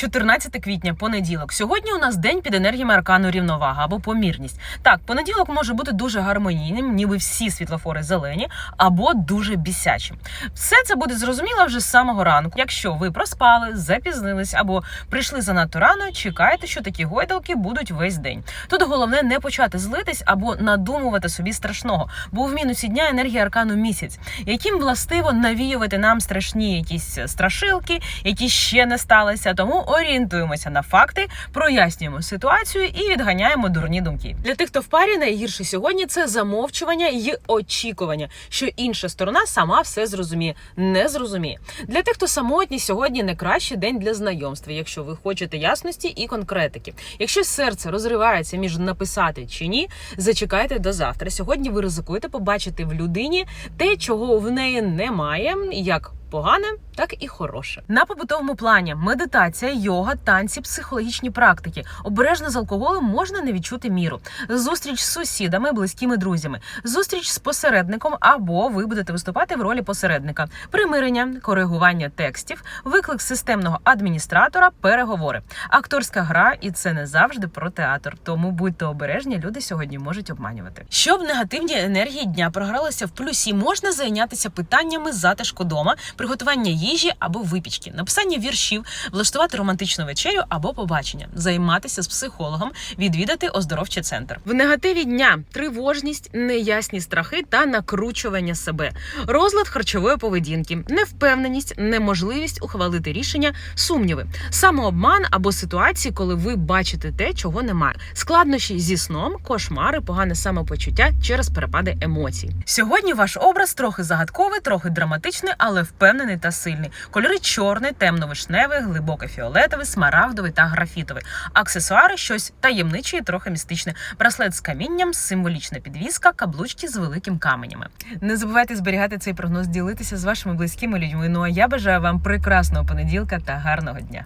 14 квітня, понеділок. Сьогодні у нас день під енергіями аркану рівновага або помірність. Так, понеділок може бути дуже гармонійним, ніби всі світлофори зелені, або дуже бісячим. Все це буде зрозуміло вже з самого ранку. Якщо ви проспали, запізнились або прийшли занадто рано, чекайте, що такі гойдалки будуть весь день. Тут головне не почати злитись або надумувати собі страшного, бо в мінусі дня енергія аркану місяць, яким властиво навіювати нам страшні якісь страшилки, які ще не сталися. Тому орієнтуємося на факти, прояснюємо ситуацію і відганяємо дурні думки. Для тих, хто в парі найгірше сьогодні, це замовчування і очікування, що інша сторона сама все зрозуміє, не зрозуміє. Для тих, хто самотній, сьогодні не кращий день для знайомства, якщо ви хочете ясності і конкретики. Якщо серце розривається між написати чи ні, зачекайте до завтра. Сьогодні ви ризикуєте побачити в людині те, чого в неї немає, як погане, так і хороше. На побутовому плані медитація, йога, танці, психологічні практики. Обережно з алкоголем можна не відчути міру. Зустріч з сусідами, близькими друзями, зустріч з посередником, або ви будете виступати в ролі посередника, примирення, коригування текстів, виклик системного адміністратора, переговори, акторська гра, і це не завжди про театр. Тому будьте обережні, люди сьогодні можуть обманювати. Щоб негативні енергії дня програлися в плюсі, можна зайнятися питаннями затишку дома, приготування їжі або випічки, написання віршів, влаштувати романтичну вечерю або побачення, займатися з психологом, відвідати оздоровчий центр. В негативі дня тривожність, неясні страхи та накручування себе, розлад харчової поведінки, невпевненість, неможливість ухвалити рішення, сумніви, самообман або ситуації, коли ви бачите те, чого немає, складнощі зі сном, кошмари, погане самопочуття через перепади емоцій. Сьогодні ваш образ трохи загадковий, трохи драматичний, але впевнений та сильний. Кольори чорний, темно-вишневий, глибоко фіолетовий, смарагдовий та графітовий. Аксесуари щось таємниче і трохи містичне. Браслет з камінням, символічна підвіска, каблучки з великим каменями. Не забувайте зберігати цей прогноз, ділитися з вашими близькими людьми. Ну а я бажаю вам прекрасного понеділка та гарного дня.